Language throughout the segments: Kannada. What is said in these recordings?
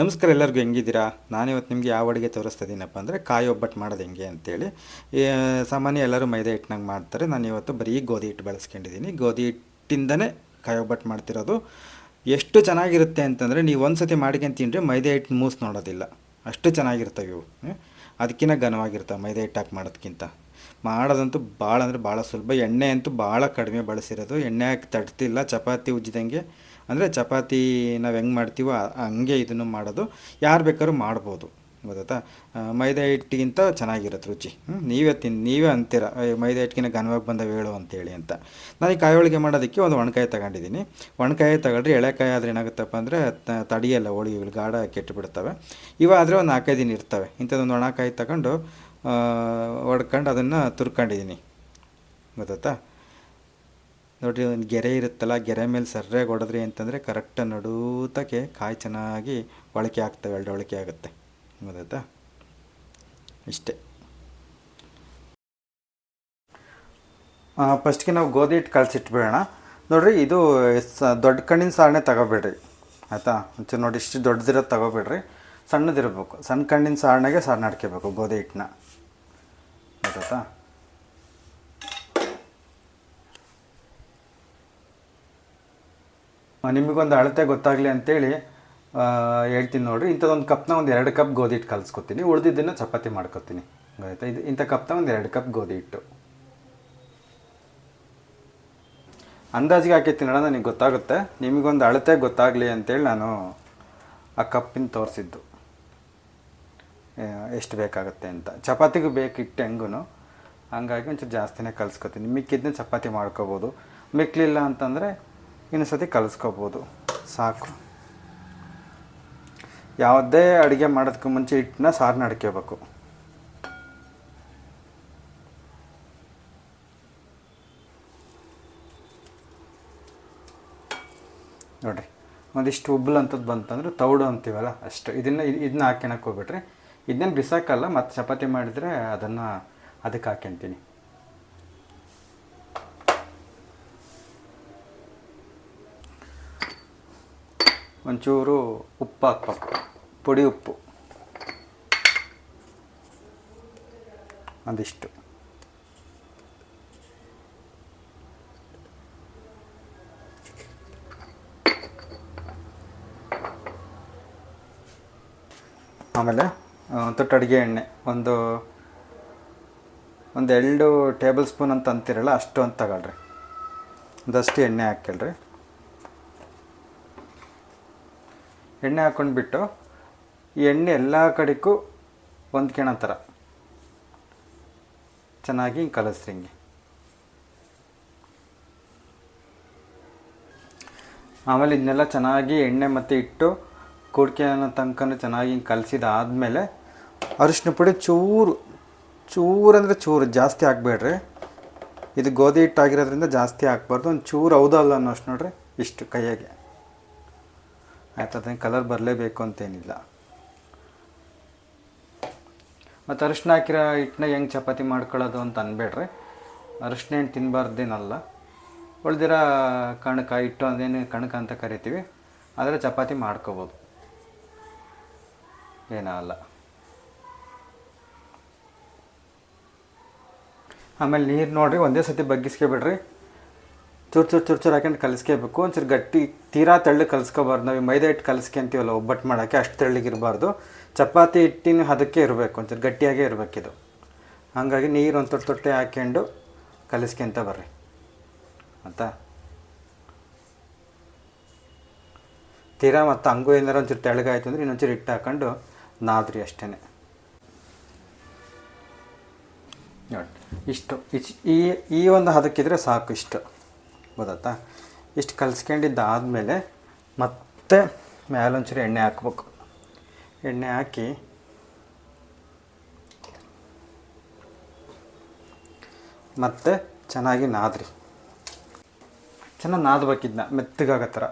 ನಮಸ್ಕಾರ ಎಲ್ಲರಿಗೂ ಹೆಂಗಿದ್ದೀರಾ? ನಾನಿವತ್ತು ನಿಮಗೆ ಯಾವ ಅಡುಗೆ ತೋರಿಸ್ತಾ ಇದ್ದೀನಪ್ಪ ಅಂದರೆ ಕಾಯಿ ಒಬ್ಬಟ್ಟು ಮಾಡೋದು ಹೆಂಗೆ ಅಂತೇಳಿ. ಸಾಮಾನ್ಯ ಎಲ್ಲರೂ ಮೈದಾ ಹಿಟ್ಟಿನಾಗ ಮಾಡ್ತಾರೆ. ನಾನು ಇವತ್ತು ಬರೀ ಗೋಧಿ ಹಿಟ್ಟು ಬಳಸ್ಕೊಂಡಿದ್ದೀನಿ. ಗೋಧಿ ಹಿಟ್ಟಿಂದನೇ ಕಾಯಿ ಒಬ್ಬಟ್ಟು ಮಾಡ್ತಿರೋದು. ಎಷ್ಟು ಚೆನ್ನಾಗಿರುತ್ತೆ ಅಂತಂದರೆ ನೀವು ಒಂದು ಸತಿ ಮಾಡ್ಕೊಂಡು ತಿಂದರೆ ಮೈದಾ ಹಿಟ್ಟು ಮೂಸ್ ನೋಡೋದಿಲ್ಲ. ಅಷ್ಟು ಚೆನ್ನಾಗಿರ್ತವೆ ಇವು. ಅದಕ್ಕಿಂತ ಘನವಾಗಿರ್ತವೆ ಮೈದಾ ಹಿಟ್ಟು ಹಾಕಿ ಮಾಡೋದಕ್ಕಿಂತ ಮಾಡೋದಂತೂ ಭಾಳ ಅಂದರೆ ಭಾಳ ಸುಲಭ. ಎಣ್ಣೆ ಅಂತೂ ಭಾಳ ಕಡಿಮೆ ಬಳಸಿರೋದು. ಎಣ್ಣೆ ಹಾಕಿ ತಡ್ತಿಲ್ಲ ಚಪಾತಿ ಉಜ್ಜಿದಂಗೆ ಅಂದರೆ ಚಪಾತಿ ನಾವು ಹೆಂಗೆ ಮಾಡ್ತೀವೋ ಹಂಗೆ ಇದನ್ನು ಮಾಡೋದು. ಯಾರು ಬೇಕಾದ್ರೂ ಮಾಡ್ಬೋದು. ಗೊತ್ತಾ ಮೈದಾ ಹಿಟ್ಟಿಗಿಂತ ಚೆನ್ನಾಗಿರುತ್ತೆ ರುಚಿ? ನೀವೇ ತಿನ್ ನೀವೇ ಅಂತೀರ? "ಏ, ಮೈದಾ ಹಿಟ್ಟಿಗಿನ ಘನವಾಗಿ ಬಂದ ಹೇಳು ಅಂತೇಳಿ ಅಂತ. ನಾನು ಈ ಕಾಯಿ ಹೋಳಿಗೆ ಮಾಡೋದಕ್ಕೆ ಒಂದು ಒಣಕಾಯಿ ತಗೊಂಡಿದ್ದೀನಿ. ಒಣಕಾಯಿ ತಗೊಳ್ರಿ ಎಳೆಕಾಯಿ ಆದರೆ ಏನಾಗುತ್ತಪ್ಪ ಅಂದರೆ ತಡಿಯಲ್ಲ ಹೋಳಿಗೆಗಳು ಗಾಢ ಕೆಟ್ಟು ಬಿಡ್ತವೆ ಇವ ಆದರೆ ಒಂದು ನಾಲ್ಕೈದು ದಿನ ಇರ್ತವೆ. ಇಂಥದ್ದೊಂದು ಒಣಕಾಯಿ ತಗೊಂಡು ಹೊಡ್ಕೊಂಡು ಅದನ್ನು ತುರ್ಕೊಂಡಿದ್ದೀನಿ. ಗೊತ್ತಾ ನೋಡಿರಿ, ಒಂದು ಗೆರೆ ಇರುತ್ತಲ್ಲ, ಗೆರೆ ಮೇಲೆ ಸರ್ಯಾಗಿ ಹೊಡೆದ್ರಿ ಅಂತಂದರೆ ಕರೆಕ್ಟ್ ನಡೂತಕ್ಕೆ ಕಾಯಿ ಚೆನ್ನಾಗಿ ಒಳಕೆ ಆಗ್ತವೆ ಎರಡು ಒಳಕೆ ಆಗುತ್ತೆ. ಗೊತ್ತಾಯ್ತಾ? ಇಷ್ಟೇ. ಫಸ್ಟ್ಗೆ ನಾವು ಗೋಧಿ ಹಿಟ್ಟು ಕಳಿಸಿಟ್ಬಿಡೋಣ. ನೋಡಿರಿ, ಇದು ದೊಡ್ಡ ಕಣ್ಣಿನ ಸಾರಣೆ ತಗೋಬೇಡ್ರಿ. ಆಯಿತಾ? ಒಂಚೂರು ನೋಡಿ ಇಷ್ಟು ದೊಡ್ಡದಿರೋದು ತಗೋಬೇಡ್ರಿ. ಸಣ್ಣದಿರಬೇಕು. ಸಣ್ಣ ಕಣ್ಣಿನ ಸಾರಣೆಗೆ ಸಾರು ಅಡ್ಕೋಬೇಕು ಗೋಧಿ ಹಿಟ್ಟನ್ನ ಗೊತ್ತಾಯ್ತಾ? ನಿಮಗೊಂದು ಅಳತೆ ಗೊತ್ತಾಗಲಿ ಅಂತೇಳಿ ಹೇಳ್ತೀನಿ ನೋಡಿರಿ. ಇಂಥದ್ದೊಂದು ಕಪ್ನ ಒಂದು ಎರಡು ಕಪ್ ಗೋಧಿ ಹಿಟ್ಟು ಕಲಿಸ್ಕೊತೀನಿ. ಉಳಿದಿದ್ದನ್ನು ಚಪಾತಿ ಮಾಡ್ಕೊತೀನಿ. ಗೊತ್ತಾಯ್ತಾ ಇದು ಇಂಥ ಕಪ್ನ ಒಂದು ಎರಡು ಕಪ್ ಗೋಧಿ ಹಿಟ್ಟು. ಅಂದಾಜಿಗೆ ಹಾಕಿರ್ತೀನಿ ಅಣ್ಣ ನನಗೆ ಗೊತ್ತಾಗುತ್ತೆ. ನಿಮಗೊಂದು ಅಳತೆ ಗೊತ್ತಾಗಲಿ ಅಂತೇಳಿ ನಾನು ಆ ಕಪ್ಪಿನ ತೋರಿಸಿದ್ದು. ಎಷ್ಟು ಬೇಕಾಗುತ್ತೆ ಅಂತ. ಚಪಾತಿಗೂ ಬೇಕಿಟ್ಟು ಹೆಂಗೂ ಹಂಗಾಗಿ ಒಂಚೂರು ಜಾಸ್ತಿನೇ ಕಲಿಸ್ಕೊತೀನಿ. ಮಿಕ್ಕಿದ್ದನ್ನ ಚಪಾತಿ ಮಾಡ್ಕೋಬೋದು. ಮಿಕ್ಕಲಿಲ್ಲ ಅಂತಂದರೆ ಇನ್ನೊಂದು ಸತಿ ಕಲಿಸ್ಕೋಬೋದು. ಸಾಕು. ಯಾವುದೇ ಅಡುಗೆ ಮಾಡೋದಕ್ಕೆ ಮುಂಚೆ ಹಿಟ್ಟನ್ನ ಸಾರನ್ನ ಅಡ್ಕೋಬೇಕು ನೋಡಿರಿ, ಒಂದಿಷ್ಟು ಉಬ್ಬಲ್ ಅಂಥದ್ದು ಬಂತಂದ್ರೆ ತೌಡು ಅಂತೀವಲ್ಲ ಅಷ್ಟು. ಇದನ್ನು ಇದನ್ನ ಹಾಕ್ಯಣಕ್ಕೆ ಹೋಗ್ಬಿಟ್ರಿ ಇದನ್ನೇನು ಬಿಸಾಕಲ್ಲ, ಮತ್ತು ಚಪಾತಿ ಮಾಡಿದರೆ ಅದನ್ನು ಅದಕ್ಕೆ ಹಾಕ್ಯಂತೀನಿ ಒಂಚೂರು ಉಪ್ಪು ಹಾಕ್ಬೇಕು ಪುಡಿ ಉಪ್ಪು. ಒಂದಿಷ್ಟು ಆಮೇಲೆ ತುಟ್ಟ ಅಡುಗೆ ಎಣ್ಣೆ. ಒಂದು ಒಂದು ಎರಡು ಟೇಬಲ್ ಸ್ಪೂನ್ ಅಂತ ಅಂತಿರಲ್ಲ ಅಷ್ಟು ಅಂತ ತಗೊಳ್ರಿ. ಒಂದಷ್ಟು ಎಣ್ಣೆ ಹಾಕ್ಕೊಳ್ರಿ ಎಣ್ಣೆ ಹಾಕ್ಕೊಂಡ್ಬಿಟ್ಟು ಈ ಎಣ್ಣೆ ಎಲ್ಲ ಕಡೆಗೂ ಹೊಂದ್ಕೊಳೋ ಥರ ಚೆನ್ನಾಗಿ ಹಿಂಗೆ ಕಲಿಸ್ರಿ ಹಿಂಗೆ. ಆಮೇಲೆ ಇದನ್ನೆಲ್ಲ ಚೆನ್ನಾಗಿ ಎಣ್ಣೆ ಮತ್ತು ಇಟ್ಟು ಕುಡ್ಕೆ ಅನ್ನೋ ತನಕನೂ ಚೆನ್ನಾಗಿ ಹಿಂಗೆ ಕಲಸಿದಾದಮೇಲೆ ಅರಿಶಿನ ಪುಡಿ ಚೂರು ಚೂರು ಅಂದರೆ ಚೂರು ಜಾಸ್ತಿ ಹಾಕ್ಬೇಡ್ರಿ. ಇದು ಗೋಧಿ ಹಿಟ್ಟಾಗಿರೋದ್ರಿಂದ ಜಾಸ್ತಿ ಹಾಕ್ಬಾರ್ದು. ಒಂದು ಚೂರು ಹೌದಲ್ಲ ಅನ್ನೋಷ್ಟು ನೋಡ್ರಿ ಇಷ್ಟು ಕೈಯಾಗೆ. ಆಯ್ತು ಕಲರ್ ಬರಲೇಬೇಕು ಅಂತೇನಿಲ್ಲ. ಮತ್ತು ಅರಿಶಿನ ಹಾಕಿರೋ ಹಿಟ್ಟನ್ನ ಹೆಂಗೆ ಚಪಾತಿ ಮಾಡ್ಕೊಳ್ಳೋದು ಅಂತ ಅನ್ಬೇಡ್ರಿ. ಅರಿಶಿನ ಏನು ತಿನ್ನಬಾರ್ದೇನಲ್ಲ ಉಳ್ದಿರೋ ಕಣಕ, ಹಿಟ್ಟು ಅದೇನು ಕಣಕ ಅಂತ ಕರಿತೀವಿ ಆದರೆ ಚಪಾತಿ ಮಾಡ್ಕೋಬೋದು. ಏನಲ್ಲ ಆಮೇಲೆ ನೀರು ನೋಡಿರಿ, ಒಂದೇ ಸತಿ ಬಗ್ಗಿಸ್ಕೊಬಿಡ್ರಿ. ಚೂರು ಚೂರು ಚೂರು ಚೂರು ಹಾಕೊಂಡು ಕಲಿಸ್ಕೋಬೇಕು. ಒಂಚೂರು ಗಟ್ಟಿ ತೀರಾ ತೆಳ್ಳಗೆ ಕಲಿಸ್ಕೋಬಾರ್ದು. ನಾವು ಮೈದಾ ಹಿಟ್ಟು ಕಲಿಸ್ಕೊಂತೀವಲ್ಲ ಒಬ್ಬಟ್ಟು ಮಾಡೋಕ್ಕೆ ಅಷ್ಟು ತೆಳ್ಳಗಿರಬಾರ್ದು. ಚಪಾತಿ ಹಿಟ್ಟಿನ ಹದಕ್ಕೆ ಇರಬೇಕು, ಒಂಚೂರು ಗಟ್ಟಿಯಾಗೇ ಇರಬೇಕಿದು. ಹಾಗಾಗಿ ನೀರು ಒಂದು ತೊಟ್ಟು ತೊಟ್ಟೆ ಹಾಕ್ಕೊಂಡು ಕಲಿಸ್ಕೊಂತ ಬರ್ರಿ. ಆಯ್ತಾ? ತೀರಾ ಮತ್ತು ಹಂಗೂ ಏನಾರು ಒಂಚೂರು ತೆಳ್ಳಗಾಯ್ತು ಅಂದರೆ ಇನ್ನೊಂಚೂರು ಹಿಟ್ಟು ಹಾಕೊಂಡು ನಾದ್ರಿ ಅಷ್ಟೇ ನೋಡಿ, ಇಷ್ಟು. ಇಚ್ ಈ ಈ ಒಂದು ಹದಕ್ಕಿದ್ರೆ ಸಾಕು ಇಷ್ಟು. ಗೊತ್ತಾಯ್ತಾ ಇಷ್ಟು ಕಲಿಸ್ಕೊಂಡಿದ್ದಾದಮೇಲೆ ಮತ್ತೆ ಮೇಲೊಂಚೂರು ಎಣ್ಣೆ ಹಾಕ್ಬೇಕು. ಎಣ್ಣೆ ಹಾಕಿ ಮತ್ತೆ ಚೆನ್ನಾಗಿ ನಾದ್ರಿ. ಚೆನ್ನಾಗಿ ನಾದಬೇಕಿದ್ನ ಮೆತ್ತಗಾಗೋ ಥರ.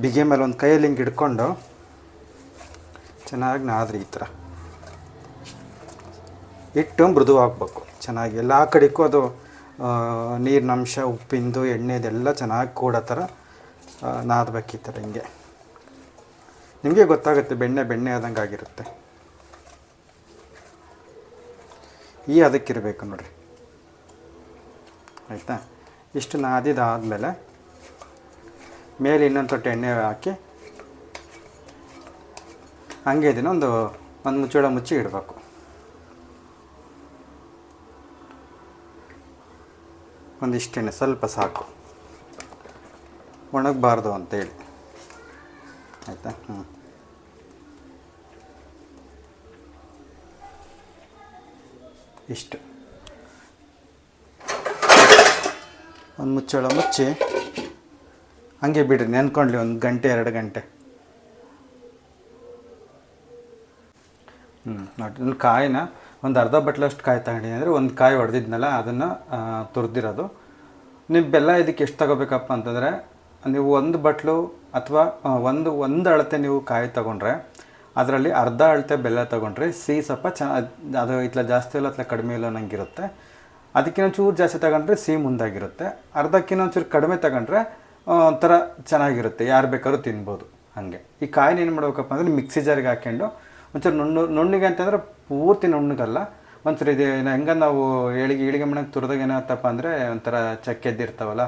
ಬಿಗೆ ಮೇಲೆ ಒಂದು ಕೈಯಲ್ಲಿ ಹಿಂಗೆ ಹಿಡ್ಕೊಂಡು ಚೆನ್ನಾಗಿ ನಾದ್ರಿ ಈ ಥರ. ಇಟ್ಟು ಮೃದುವಾಗಬೇಕು. ಚೆನ್ನಾಗಿ ಎಲ್ಲ ಕಡೆಗೂ ಅದು ನೀರಿನ ಅಂಶ ಉಪ್ಪಿಂದು ಎಣ್ಣೆದೆಲ್ಲ ಚೆನ್ನಾಗಿ ಕೂಡೋ ಥರ ನಾದಬೇಕಿತ್ತು ಈ ಹಿಂಗೆ ನಿಮಗೆ ಗೊತ್ತಾಗುತ್ತೆ, ಬೆಣ್ಣೆ ಬೆಣ್ಣೆ ಆದಂಗೆ ಆಗಿರುತ್ತೆ. ಈ ಅದಕ್ಕಿರಬೇಕು ನೋಡಿರಿ. ಆಯಿತಾ? ಇಷ್ಟು ನಾದಿದಾದಮೇಲೆ ಮೇಲೆ ಇನ್ನೊಂದು ತೊಟ್ಟೆ ಎಣ್ಣೆ ಹಾಕಿ, ಹಂಗೆ ಇದನ್ನ ಒಂದು ಒಂದು ಮುಚ್ಚಳ ಮುಚ್ಚಿ ಇಡಬೇಕು. ಒಂದಿಷ್ಟು ಎಣ್ಣೆ ಸ್ವಲ್ಪ ಸಾಕು. ಒಣಗಬಾರ್ದು ಅಂತೇಳಿ. ಆಯಿತಾ? ಹ್ಞೂ ಇಷ್ಟು. ಒಂದು ಮುಚ್ಚಳ ಮುಚ್ಚಿ, ಹಂಗೆ ಬಿಡ್ರಿ, ನೆನ್ಕೊಂಡ್ಲಿ ಒಂದು ಗಂಟೆ, ಎರಡು ಗಂಟೆ. ಹ್ಞೂ ನೋಡಿ ಕಾಯಿನ ಒಂದು ಅರ್ಧ ಬಟ್ಲಷ್ಟು ಕಾಯಿ ತಗೊಂಡಿನಿ ಅಂದರೆ ಒಂದು ಕಾಯಿ ಹೊಡೆದಿದ್ನಲ್ಲ ಅದನ್ನು ತುರಿದಿರೋದು. ನೀವು ಬೆಲ್ಲ ಇದಕ್ಕೆ ಎಷ್ಟು ತಗೋಬೇಕಪ್ಪ ಅಂತಂದರೆ, ನೀವು ಒಂದು ಬಟ್ಲು ಅಥವಾ ಒಂದು ಒಂದು ಅಳತೆ ನೀವು ಕಾಯಿ ತಗೊಂಡ್ರೆ, ಅದರಲ್ಲಿ ಅರ್ಧ ಅಳತೆ ಬೆಲ್ಲ ತಗೊಂಡ್ರೆ, ಸಿಹಿ ಸ್ವಲ್ಪ ಚೆನ್ನಾಗಿ ಅದು ಇತ್ಲ ಜಾಸ್ತಿ ಇಲ್ಲ ಅಥವಾ ಕಡಿಮೆ ಇಲ್ಲ ಅನ್ನಂಗಿರುತ್ತೆ. ಅದಕ್ಕಿಂತ ಚೂರು ಜಾಸ್ತಿ ತಗೊಂಡ್ರೆ ಸಿಹಿ ಮುಂದಾಗಿರುತ್ತೆ. ಅರ್ಧಕ್ಕಿಂತ ಒಂಚೂರು ಕಡಿಮೆ ತಗೊಂಡ್ರೆ ಒಂಥರ ಚೆನ್ನಾಗಿರುತ್ತೆ. ಯಾರು ಬೇಕಾದ್ರೂ ತಿನ್ಬೋದು ಹಾಗೆ. ಈ ಕಾಯಿನ ಏನು ಮಾಡ್ಬೇಕಪ್ಪ ಅಂದರೆ ಮಿಕ್ಸಿ ಜಾರಿಗೆ ಹಾಕ್ಕೊಂಡು ಒಂಚೂರು ನುಣ್ಣು, ನುಣ್ಣಿಗೆ ಅಂತಂದ್ರೆ ಪೂರ್ತಿ ನುಣ್ಣಗಲ್ಲ. ಒಂದ್ಸರಿ ಇದು ಹೆಂಗ ನಾವು ಏಳಿಗೆ ಇಳಿಗೆ ಮಣ್ಣಿಗೆ ತುರಿದಾಗ ಏನಾಗ್ತಪ್ಪ ಅಂದರೆ ಒಂಥರ ಚಕ್ಕೆದ್ದಿರ್ತಾವಲ್ಲ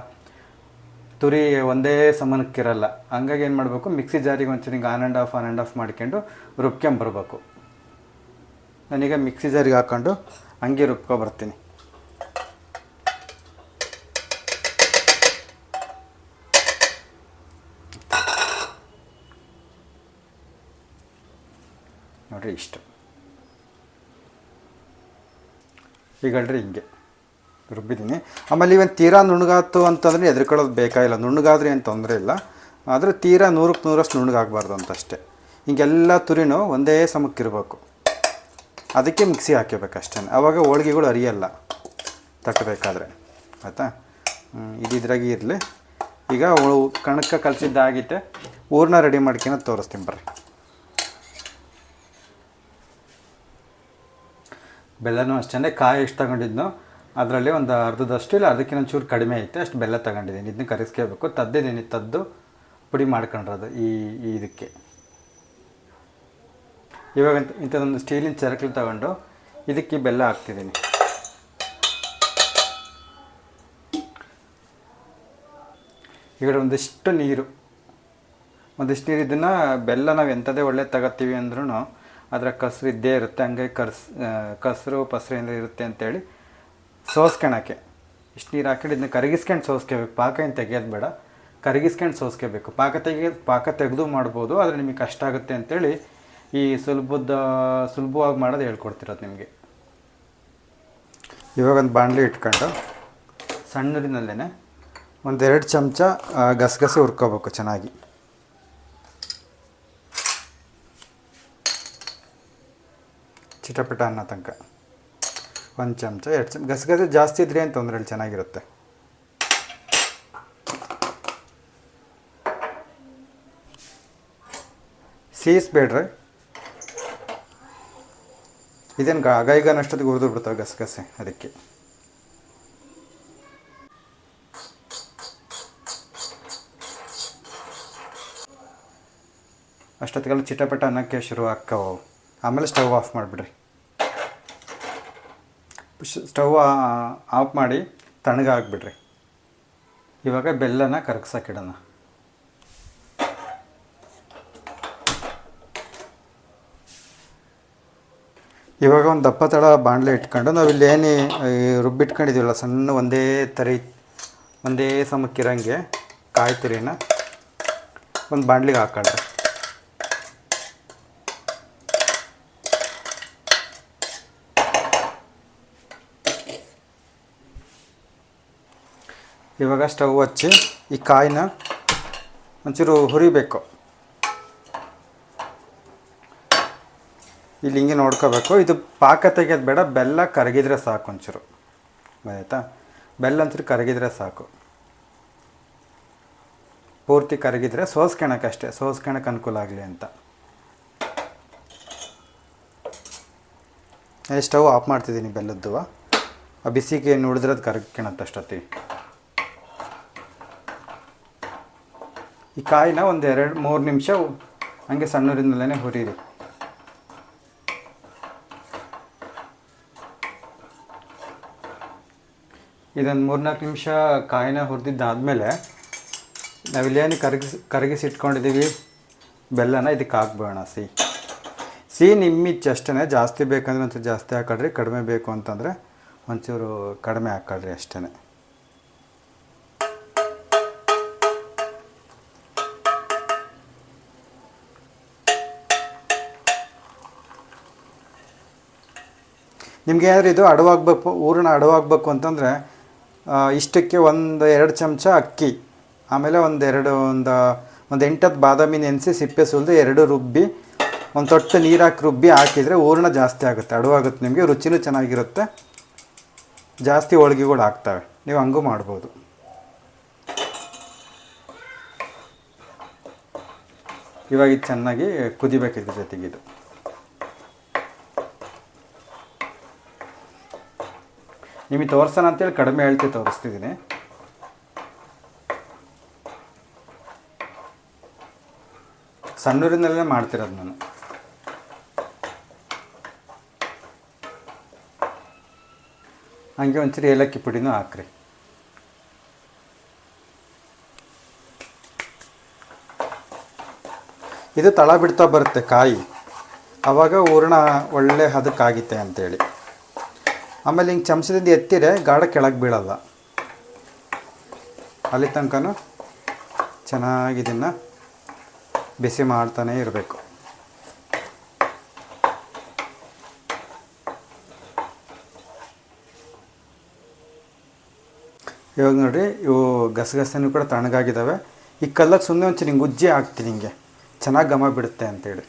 ತುರಿ ಒಂದೇ ಸಮನಕ್ಕಿರಲ್ಲ. ಹಂಗಾಗಿ ಏನು ಮಾಡಬೇಕು, ಮಿಕ್ಸಿ ಜಾರಿಗೆ ಒಂಚೂರು ಹಿಂಗೆ on and off on and off ಮಾಡ್ಕೊಂಡು ರುಬ್ಕೊಂಬರ್ಬೇಕು. ನಾನೀಗ ಮಿಕ್ಸಿ ಜಾರಿಗೆ ಹಾಕ್ಕೊಂಡು ಹಂಗೆ ರುಬ್ಕೊ ಬರ್ತೀನಿ. ನೋಡ್ರಿ ಇಷ್ಟು. ಈಗ ಹೇಳ್ರಿ ಹಿಂಗೆ. ರುಬ್ಬಿದ್ದೀನಿ. ಆಮೇಲೆ ಇವನ್ ತೀರಾ ನುಣ್ಣಗಾತು ಅಂತಂದ್ರೆ ಎದ್ರುಕೊಳ್ಳೋದು ಬೇಕಾಗಿಲ್ಲ ನುಣ್ಣಗಾದ್ರೆ ಏನು ತೊಂದರೆ ಇಲ್ಲ. ಆದರೆ ತೀರಾ ನೂರಕ್ಕೆ ನೂರಷ್ಟು ನುಣ್ಣಗಾಗಬಾರ್ದು ಅಂತಷ್ಟೇ. ಹಿಂಗೆಲ್ಲ ತುರಿನೂ ಒಂದೇ ಸಮಕ್ಕಿರಬೇಕು. ಅದಕ್ಕೆ ಮಿಕ್ಸಿ ಹಾಕಬೇಕಷ್ಟೇ ಆವಾಗ ಹೋಳ್ಗೆಗಳು ಅರಿಯಲ್ಲ ತಟ್ಟಬೇಕಾದ್ರೆ. ಆಯಿತಾ? ಇದಿದ್ರಾಗಿ ಇರಲಿ. ಈಗ ಕಣಕ್ಕೆ ಕಲಸಿದ್ದಾಗಿತ್ತೆ ಊರನ್ನ ರೆಡಿ ಮಾಡ್ಕೊಂಡು ತೋರಿಸ್ತೀನಿ ಬರ್ರಿ. ಬೆಲ್ಲನೂ ಅಷ್ಟೇ ಕಾಯಿ ಎಷ್ಟು ತಗೊಂಡಿದ್ನೋ ಅದರಲ್ಲಿ ಒಂದು ಅರ್ಧದಷ್ಟು ಇಲ್ಲ, ಅದಕ್ಕಿಂತ ಚೂರು ಕಡಿಮೆ ಐತೆ, ಅಷ್ಟು ಬೆಲ್ಲ ತಗೊಂಡಿದ್ದೀನಿ. ಇದನ್ನ ಕರೆಸ್ಕೋಬೇಕು ತದ್ದಿದ್ದೀನಿ, ತದ್ದು ಪುಡಿ ಮಾಡ್ಕೊಂಡಿರೋದು ಈ ಇದಕ್ಕೆ. ಇವಾಗ ಇಂಥ- ಇಂಥದ್ದೊಂದು ಸ್ಟೀಲಿನ ಚರಕಲು ತಗೊಂಡು ಇದಕ್ಕೆ ಬೆಲ್ಲ ಹಾಕ್ತಿದ್ದೀನಿ. ಈಗ ಒಂದಿಷ್ಟು ನೀರು. ಒಂದಿಷ್ಟು ನೀರು ಇದನ್ನು ಬೆಲ್ಲ ನಾವು ಎಂಥದೇ ಒಳ್ಳೆ ತಗೋತೀವಿ ಅಂದ್ರೂ ಅದರ ಕಸರು ಇದ್ದೇ ಇರುತ್ತೆ. ಹಂಗೆ ಕರ್ಸ್ ಕಸರು ಪಸರಿಂದ ಇರುತ್ತೆ ಅಂತೇಳಿ ಸೋಸ್ಕೊಳಕ್ಕೆ ಇಷ್ಟು ನೀರು ಹಾಕಿಟ್ಟು ಇದನ್ನ ಕರಗಿಸ್ಕೊಂಡು ಸೋಸ್ಕೋಬೇಕು. ಪಾಕ ಏನು ತೆಗೆಯೋದು ಬೇಡ. ಕರಗಿಸ್ಕೊಂಡು ಸೋಸ್ಕೋಬೇಕು. ಪಾಕ ತೆಗಿಯೋದು ಪಾಕ ತೆಗೆದು ಮಾಡ್ಬೋದು. ಆದರೆ ನಿಮಗೆ ಕಷ್ಟ ಆಗುತ್ತೆ ಅಂತೇಳಿ ಈ ಸುಲಭದ, ಸುಲಭವಾಗಿ ಮಾಡೋದು ಹೇಳ್ಕೊಡ್ತಿರೋದು ನಿಮಗೆ. ಇವಾಗ ಒಂದು ಬಾಣಲಿ ಇಟ್ಕೊಂಡು ಸಣ್ಣದಿನಲ್ಲೇ ಒಂದೆರಡು ಚಮಚ ಗಸಗಸೆ ಹುರ್ಕೋಬೇಕು ಚೆನ್ನಾಗಿ. ಚಿಟಪಟ ಅನ್ನೋ ತನಕ. ಒಂದು ಚಮಚ, ಎರಡು ಚಮಚ ಗಸಗಸೆ ಜಾಸ್ತಿ ಇದ್ರೆ ಅಂತ ತೊಂದರೆ ಚೆನ್ನಾಗಿರುತ್ತೆ. ಸೀಸ್ಬೇಡ್ರಿ. ಇದೇನು ಆಗ ಈಗ ಅಷ್ಟೊತ್ತಿಗೆ ಹುರಿದು ಬಿಡ್ತಾವೆ ಗಸಗಸೆ ಅದಕ್ಕೆ. ಅಷ್ಟೊತ್ತಿಗೆಲ್ಲ ಚಿಟಪಟ ಅನ್ನೋಕ್ಕೆ ಶುರು ಆಗ್ತಾವೆ ಆಮೇಲೆ ಸ್ಟವ್ ಆಫ್ ಮಾಡಿಬಿಡ್ರಿ. ಸ್ಟವ್ ಆಫ್ ಮಾಡಿ ತಣ್ಣಗಾಗ್ಬಿಡ್ರಿ ಇವಾಗ ಬೆಲ್ಲನ ಕರಗ್ಸಕ್ಕಿಡೋಣ ಇವಾಗ ಒಂದು ದಪ್ಪ ತಳ ಬಾಣಲೆ ಇಟ್ಕೊಂಡು ನಾವು ಇಲ್ಲಿ ಏನು ರುಬ್ಬಿಟ್ಕೊಂಡಿದ್ದೀವಲ್ಲ ಸಣ್ಣ ಒಂದೇ ತರಿ, ಒಂದೇ ಸಮಕ್ಕಿರಂಗೆ ಕಾಯಿ ತುರಿನ ಒಂದು ಬಾಣಲಿಗೆ ಹಾಕೊಳ್ಳ್ರಿ ಇವಾಗ ಸ್ಟವ್ ಹಚ್ಚಿ ಈ ಕಾಯಿನ ಒಂಚೂರು ಹುರಿಬೇಕು. ಇಲ್ಲಿ ಹಿಂಗೆ ನೋಡ್ಕೋಬೇಕು. ಇದು ಪಾಕ ತೆಗೆಯೋದು ಬೇಡ, ಬೆಲ್ಲ ಕರಗಿದ್ರೆ ಸಾಕು ಒಂಚೂರು. ಆಯಿತಾ ಬೆಲ್ಲ ಒಂಚೂರು ಕರಗಿದ್ರೆ ಸಾಕು. ಪೂರ್ತಿ ಕರಗಿದ್ರೆ ಸೋಸ್ಕೊಳಕ್ಕೆ ಅಷ್ಟೇ ಸೋಸ್ಕೊಳಕ್ಕೆ ಅನುಕೂಲ ಆಗಲಿ ಅಂತ. ಸ್ಟವ್ ಆಫ್ ಮಾಡ್ತಿದ್ದೀನಿ ಬೆಲ್ಲದ್ದು. ಆ ಬಿಸಿಗೆ ನೋಡಿದ್ರೆ ಅದು ಕರಗ್ಕೊಳತ್ತೆ ಈ ಕಾಯಿನ ಒಂದು ಎರಡು, ಮೂರು ನಿಮಿಷ ಹಂಗೆ ಸಣ್ಣೂರಿಂದಲೇ ಹುರಿರಿ. ಇದೊಂದು ಮೂರ್ನಾಲ್ಕು ನಿಮಿಷ ಕಾಯಿನ ಹುರಿದಿದ್ದಾದಮೇಲೆ ನಾವಿಲ್ಲೇನು ಕರಗಿಸಿ ಕರಗಿಸಿ ಇಟ್ಕೊಂಡಿದ್ದೀವಿ ಬೆಲ್ಲನ ಇದಕ್ಕೆ ಹಾಕ್ಬೇಡ ಸಿಹಿ. ಸಿಹಿ ನಿಮ್ಮಿಚ್ಚ ಅಷ್ಟೇ ಜಾಸ್ತಿ ಬೇಕಂದ್ರೆ ಒಂಚೂರು ಜಾಸ್ತಿ ಹಾಕೊಳ್ರಿ, ಕಡಿಮೆ ಬೇಕು ಅಂತಂದರೆ ಒಂಚೂರು ಕಡಿಮೆ ಹಾಕೊಳ್ರಿ ಅಷ್ಟೇ ನಿಮ್ಗೆ ಏನಾದ್ರು ಇದು ಅಡವಾಗಬೇಕು ಹೂರಣ ಅಡವಾಗಬೇಕು ಅಂತಂದರೆ ಇಷ್ಟಕ್ಕೆ ಒಂದು ಎರಡು ಚಮಚ ಅಕ್ಕಿ, ಆಮೇಲೆ ಒಂದು ಎರಡು, ಒಂದು ಒಂದು ಎಂಟತ್ತು ಬಾದಾಮಿ ನೆನೆಸಿ ಸಿಪ್ಪೆ ಸುಲಿದು ಎರಡು ರುಬ್ಬಿ, ಒಂದು ತೊಟ್ಟು ನೀರು ಹಾಕಿ ರುಬ್ಬಿ ಹಾಕಿದರೆ ಹೂರಣ ಜಾಸ್ತಿ ಆಗುತ್ತೆ, ಅಡವಾಗುತ್ತೆ ನಿಮಗೆ, ರುಚಿನೂ ಚೆನ್ನಾಗಿರುತ್ತೆ, ಜಾಸ್ತಿ ಹೋಳಿಗೆಗಳು ಆಗ್ತವೆ, ನೀವು ಹಂಗೂ ಮಾಡ್ಬೋದು. ಇವಾಗ ಇದು ಚೆನ್ನಾಗಿ ಕುದಿಬೇಕು ಇದ್ರ ಜೊತೆಗೆ ಇದು ನಿಮಗೆ ತೋರಿಸೋಣ ಅಂತೇಳಿ ಕಡಿಮೆ ಹೇಳ್ತಿ ತೋರಿಸ್ತಿದ್ದೀನಿ. ಸಣ್ಣೂರಿನಲ್ಲೇ ಮಾಡ್ತಿರೋದು ನಾನು. ಹಂಗೆ ಒಂಚೂರು ಏಲಕ್ಕಿ ಪುಡಿನೂ ಹಾಕ್ರಿ. ಇದು ತಳ ಬಿಡ್ತಾ ಬರುತ್ತೆ ಕಾಯಿ. ಆವಾಗ ಹೂರ್ಣ ಒಳ್ಳೆ ಹದಕ್ಕಾಗಿತ್ತೆ ಅಂತೇಳಿ. ಆಮೇಲೆ ಹಿಂಗೆ ಚಮಚದಿಂದ ಎತ್ತಿರೆ ಗಾಢ ಕೆಳಗೆ ಬೀಳಲ್ಲ. ಅಲ್ಲಿ ತನಕನೂ ಚೆನ್ನಾಗಿ ಇದನ್ನು ಬಿಸಿ ಮಾಡ್ತಾನೇ ಇರಬೇಕು. ಇವಾಗ ನೋಡಿರಿ, ಇವು ಗಸಗಸನೂ ಕೂಡ ತಣ್ಣಗಾಗಿದ್ದಾವೆ ಈ ಕಲ್ಲಕ್ಕೆ ಸುಮ್ಮನೆ ಒಂಚೂರು ಹಿಂಗೆ ಉಜ್ಜಿ ಹಾಕ್ತೀನಿ ಹಿಂಗೆ. ಚೆನ್ನಾಗಿ ಘಮ ಬಿಡುತ್ತೆ ಅಂತೇಳಿ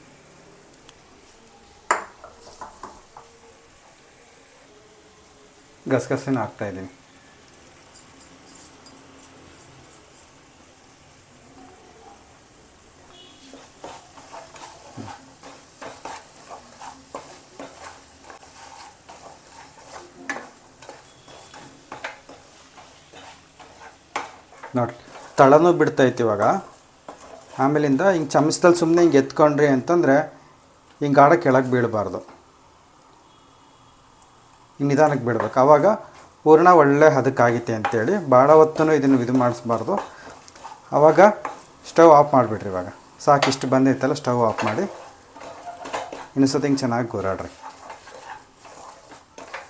ಗಸಗಸೆನ ಹಾಕ್ತಾ ಇದ್ದೀನಿ ನೋಡಿ, ತಳನೂ ಬಿಡ್ತೈತೆ ಇವಾಗ. ಆಮೇಲಿಂದ ಹಿಂಗೆ ಚಮಚದಲ್ಲಿ ಸುಮ್ಮನೆ ಹಿಂಗೆ ಎತ್ಕೊಂಡ್ರಿ ಅಂತಂದರೆ ಹಿಂಗೆ ಗಾಢ ಕೆಳಗೆ ಬೀಳಬಾರ್ದು. ನಿಧಾನಕ್ಕೆ ಬಿಡಬೇಕು. ಆವಾಗ ಹೂರಣ ಒಳ್ಳೆ ಹದಕ್ಕಾಗಿತ್ತೆ ಅಂತೇಳಿ ಭಾಳ ಹೊತ್ತು ಇದನ್ನು ಇದು ಮಾಡಿಸ್ಬಾರ್ದು. ಆವಾಗ ಸ್ಟವ್ ಆಫ್ ಮಾಡಿಬಿಡ್ರಿ ಇವಾಗ. ಸಾಕು ಇಷ್ಟು ಬಂದೈತಲ್ಲ ಸ್ಟವ್ ಆಫ್ ಮಾಡಿ. ಇನ್ನೊಂದ್ಸತಿ ಹಿಂಗೆ ಚೆನ್ನಾಗಿ ಗೋರಾಡ್ರಿ.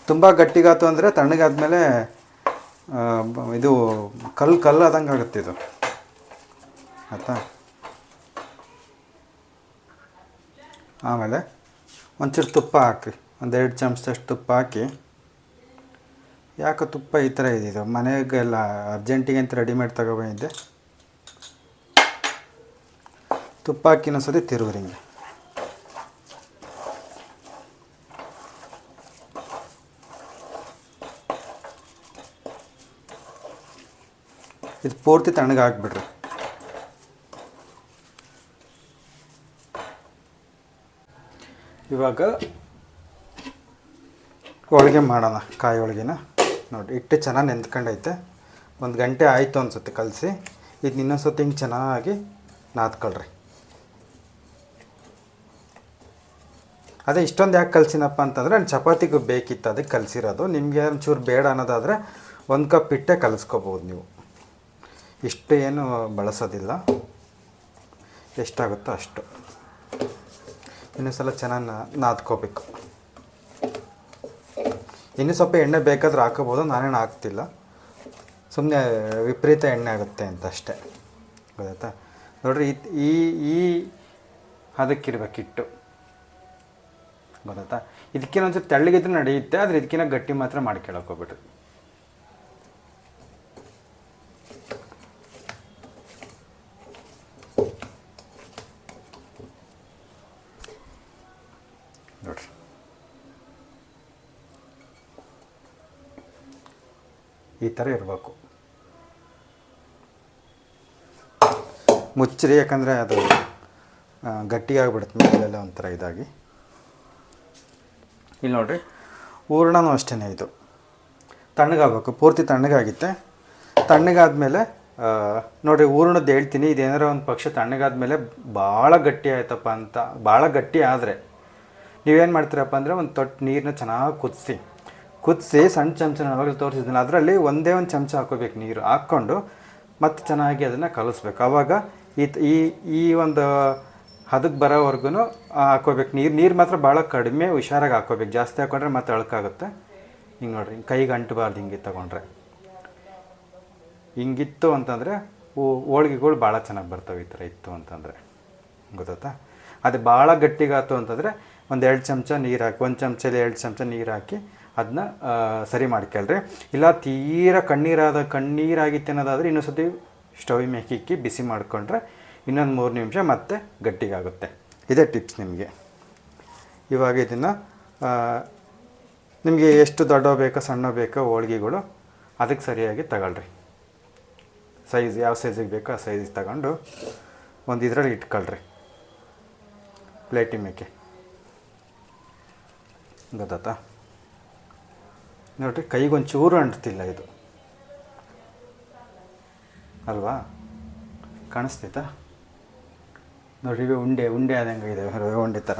ತುಂಬ ಗಟ್ಟಿಗಾತು ಅಂದರೆ ತಣ್ಣಗಾದ್ಮೇಲೆ ಇದು ಕಲ್ಲು ಕಲ್ಲು ಆದಂಗೆ ಆಗುತ್ತೆ ಇದು. ಆಯ್ತಾ? ಆಮೇಲೆ ಒಂಚೂರು ತುಪ್ಪ ಹಾಕ್ರಿ. ಒಂದೆರಡು ಚಮಚದಷ್ಟು ತುಪ್ಪ ಹಾಕಿ. ಯಾಕೆ ತುಪ್ಪ ಈ ಥರ ಇದ್ದಿದ್ದು ಮನೆಗೆಲ್ಲ ಅರ್ಜೆಂಟಿಗೆ ಅಂತ ರೆಡಿಮೇಡ್ ತಗೊಬಂದಿದ್ದೆ ತುಪ್ಪ ಹಾಕಿ ಇನ್ನೊಂದ್ಸತಿ ತಿರುವರಿಂಗೆ ಇದು ಪೂರ್ತಿ ತಣ್ಣಗೆ ಹಾಕ್ಬಿಡ್ರಿ. ಇವಾಗ ಹೋಳಿಗೆ ಮಾಡೋಣ, ಕಾಯಿ ಹೋಳಿಗೆನ. ನೋಡಿ, ಹಿಟ್ಟು ಚೆನ್ನಾಗಿ ನೆಂದ್ಕೊಂಡೈತೆ ಒಂದು ಗಂಟೆ ಆಯಿತು ಅನ್ಸುತ್ತೆ ಕಲಸಿ. ಇದು ಇನ್ನೊಂದು ಸತಿ ಹಿಂಗೆ ಚೆನ್ನಾಗಿ ನಾದ್ಕೊಳ್ರಿ. ಅದೇ ಇಷ್ಟೊಂದು ಯಾಕೆ ಕಲಸಿನಪ್ಪ ಅಂತಂದರೆ, ನಾನು ಚಪಾತಿಗೂ ಬೇಕಿತ್ತು ಅದಕ್ಕೆ ಕಲಸಿರೋದು. ನಿಮಗೆ ಒಂಚೂರು ಬೇಡ ಅನ್ನೋದಾದರೆ ಒಂದು ಕಪ್ ಹಿಟ್ಟೆ ಕಲಿಸ್ಕೋಬೋದು ನೀವು. ಇಷ್ಟು ಏನು ಬಳಸೋದಿಲ್ಲ. ಎಷ್ಟಾಗುತ್ತೋ ಅಷ್ಟು. ಇನ್ನೊಂದು ಸಲ ಚೆನ್ನಾಗಿ ನಾದ್ಕೋಬೇಕು. ಇನ್ನೂ ಸ್ವಲ್ಪ ಎಣ್ಣೆ ಬೇಕಾದ್ರೆ ಹಾಕೋಬೋದು ನಾನೇನು ಹಾಕ್ತಿಲ್ಲ. ಸುಮ್ಮನೆ ವಿಪರೀತ ಎಣ್ಣೆ ಆಗುತ್ತೆ ಅಂತ ಅಷ್ಟೇ. ಗೊತ್ತಾಯ್ತಾ? ನೋಡ್ರಿ, ಈ ಈ ಅದಕ್ಕಿರ್ಬೇಕು ಹಿಟ್ಟು ಗೊತ್ತಾಯ್ತಾ? ಒಂದು ಸ್ವಲ್ಪ ತೆಳ್ಳಗಿದ್ರೆ ನಡೆಯುತ್ತೆ, ಆದರೆ ಇದಕ್ಕಿಂತ ಗಟ್ಟಿ ಮಾತ್ರ ಮಾಡ್ಕೊಳಕ್ಕೆ ಹೋಗ್ಬಿಟ್ರಿ ಈ ಥರ ಇರಬೇಕು. ಮುಚ್ಚಿರಿ, ಯಾಕಂದರೆ ಅದು ಗಟ್ಟಿಯಾಗಿ ಬಿಡುತ್ತೆ ಮೇಲೆಲ್ಲ ಒಂಥರ ಇದಾಗಿ. ಇಲ್ಲಿ ನೋಡಿರಿ, ಹೂರ್ಣನೂ ಅಷ್ಟೇ ಇದು. ತಣ್ಣಗಾಗಬೇಕು, ಪೂರ್ತಿ ತಣ್ಣಗಾಗಿತ್ತೆ. ತಣ್ಣಗಾದ್ಮೇಲೆ ನೋಡಿರಿ, ಹೂರ್ಣದ್ದು ಹೇಳ್ತೀನಿ, ಇದೇನಾರ ಒಂದು ಪಕ್ಷ ತಣ್ಣಗಾದ್ಮೇಲೆ ಭಾಳ ಗಟ್ಟಿ ಆಯ್ತಪ್ಪ ಅಂತ, ಭಾಳ ಗಟ್ಟಿ ಆದರೆ, ನೀವೇನು ಮಾಡ್ತೀರಪ್ಪ ಅಂದರೆ ಒಂದು ತೊಟ್ಟು ನೀರನ್ನ ಚೆನ್ನಾಗಿ ಕುದಿಸಿ. ಕುದಿಸಿ ಸಣ್ಣ ಚಮಚ ನಾನು ತೋರಿಸಿದ್ನಲ್ಲ, ಅದರಲ್ಲಿ ಒಂದೇ ಒಂದು ಚಮಚ ಹಾಕೋಬೇಕು ನೀರು. ಹಾಕ್ಕೊಂಡು ಮತ್ತೆ ಚೆನ್ನಾಗಿ ಅದನ್ನು ಕಲಿಸ್ಬೇಕು. ಆವಾಗ ಈ ಈ ಈ ಒಂದು ಹದಕ್ಕೆ ಬರೋವರೆಗೂ ಹಾಕೋಬೇಕು ನೀರು ನೀರು ಮಾತ್ರ ಭಾಳ ಕಡಿಮೆ ಹುಷಾರಾಗಿ ಹಾಕೋಬೇಕು ಜಾಸ್ತಿ ಹಾಕೊಂಡ್ರೆ ಮತ್ತೆ ಅಳಕಾಗುತ್ತೆ. ಹಿಂಗೆ ನೋಡ್ರಿ, ಹಿಂಗೆ ಕೈಗೆ ಅಂಟಬಾರ್ದು, ಹಿಂಗೆ ತಗೊಂಡ್ರೆ ಹಿಂಗಿತ್ತು ಅಂತಂದರೆ ಹೋಳ್ಗೆಗಳು ಭಾಳ ಚೆನ್ನಾಗಿ ಬರ್ತವೆ ಈ ಥರ ಇತ್ತು ಅಂತಂದರೆ. ಗೊತ್ತಾ ಅದು ಭಾಳ ಗಟ್ಟಿಗಾತು ಅಂತಂದರೆ ಒಂದು ಎರಡು ಚಮಚ ನೀರು ಹಾಕಿ, ಒಂದು ಚಮಚಲ್ಲಿ ಎರಡು ಚಮಚ ನೀರು ಹಾಕಿ ಅದನ್ನ ಸರಿ ಮಾಡ್ಕೊಳ್ರಿ. ಇಲ್ಲ, ತೀರ ಕಣ್ಣೀರಾದ ಕಣ್ಣೀರಾಗಿತ್ತು ಅನ್ನೋದಾದರೆ ಇನ್ನೊಂದು ಸತಿ ಸ್ಟವ್ ಮೇಕಿಕ್ಕಿ ಬಿಸಿ ಮಾಡಿಕೊಂಡ್ರೆ ಇನ್ನೊಂದು ಮೂರು ನಿಮಿಷ ಮತ್ತೆ ಗಟ್ಟಿಗಾಗುತ್ತೆ. ಇದೇ ಟಿಪ್ಸ್ ನಿಮಗೆ. ಇವಾಗ ಇದನ್ನು ನಿಮಗೆ ಎಷ್ಟು ದೊಡ್ಡ ಬೇಕೋ ಸಣ್ಣ ಬೇಕೋ ಹೋಳ್ಗೆಗಳು ಅದಕ್ಕೆ ಸರಿಯಾಗಿ ತಗೊಳ್ರಿ. ಸೈಜ್ ಯಾವ ಸೈಜಿಗೆ ಬೇಕೋ ಆ ಸೈಜಿಗೆ ತಗೊಂಡು ಒಂದು ಇದರಲ್ಲಿ ಇಟ್ಕೊಳ್ರಿ. ಪ್ಲೇಟಿ ಮೇಕೆ. ಗೊತ್ತಾತಾ ನೋಡ್ರಿ, ಕೈಗೊಂಚೂರು ಅಂಟ್ತಿಲ್ಲ ಇದು. ಅಲ್ವಾ? ಕಾಣಿಸ್ತೈತಾ? ನೋಡ್ರಿ, ಇವೆ ಉಂಡೆ ಉಂಡೆ ಆದಂಗೆ ಇದೆ ರವೆ ಉಂಡೆ ಥರ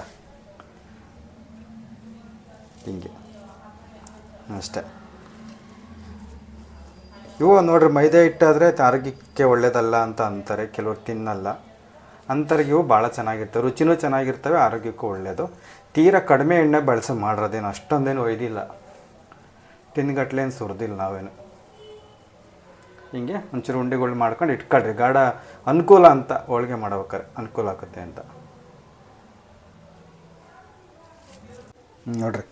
ಹಿಂಗೆ. ಅಷ್ಟೇ. ಇವು ನೋಡ್ರಿ, ಮೈದಾ ಹಿಟ್ಟಾದರೆ ಆರೋಗ್ಯಕ್ಕೆ ಒಳ್ಳೇದಲ್ಲ ಅಂತ ಅಂತಾರೆ, ಕೆಲವರು ತಿನ್ನಲ್ಲ. ಅಂಥವ್ರಿಗೆ ಇವು ಭಾಳ ಚೆನ್ನಾಗಿರ್ತವೆ, ರುಚಿನೂ ಚೆನ್ನಾಗಿರ್ತವೆ, ಆರೋಗ್ಯಕ್ಕೂ ಒಳ್ಳೆಯದು ತೀರಾ ಕಡಿಮೆ ಎಣ್ಣೆ ಬಳಸಿ ಮಾಡಿರೋದೇನು, ಅಷ್ಟೊಂದೇನು ಒಯ್ದಿಲ್ಲ. ತಿನ್ಗಟ್ಲೇನು ಸುರಿದಿಲ್ಲ ನಾವೇನು. ಹಿಂಗೆ ಒಂಚೂರು ಉಂಡೆಗಳು ಮಾಡ್ಕೊಂಡು ಇಟ್ಕೊಳ್ರಿ. ಗಾಢ ಅನುಕೂಲ ಅಂತ ಹೋಳಿಗೆ ಮಾಡ್ಬೇಕಾರೆ. ಅನುಕೂಲ ಆಗುತ್ತೆ ಅಂತ. ನೋಡ್ರಿ.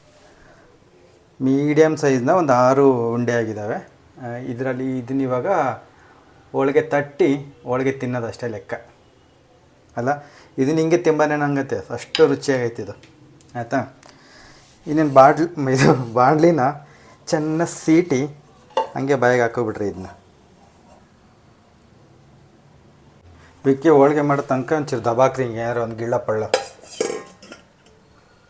ಮೀಡಿಯಮ್ ಸೈಜ್ನ ಒಂದು ಆರು ಉಂಡೆ ಆಗಿದ್ದಾವೆ ಇದರಲ್ಲಿ ಇದನ್ನ ಇವಾಗ ಹೋಳಿಗೆ ತಟ್ಟಿ ಹೋಳಿಗೆ ತಿನ್ನೋದಷ್ಟೇ ಲೆಕ್ಕ. ಅಲ್ಲ, ಇದನ್ನ ಹಿಂಗೆ ತಿಂಬಾನೆ ನಂಗತ್ತೆ. ಅಷ್ಟು ರುಚಿಯಾಗೈತೆ ಇದು. ಆಯಿತಾ? ಇನ್ನೇನು ಬಾಡ್ಲಿ, ಇದು ಬಾಣಲಿನ ಚೆನ್ನಾಗಿ ಸೀಟಿ ಹಂಗೆ ಬಾಯಿಗೆ ಹಾಕೋಬಿಡ್ರಿ ಇದನ್ನ ಬಿಕ್ಕಿ ಹೋಳಿಗೆ ಮಾಡೋ ತನಕ ಒಂಚೂರು ದಬಾಕ್ರಿ ಹಿಂಗೆ ಏನಾರು ಒಂದು ಗಿಳ್ಳ ಪಳ್ಳ.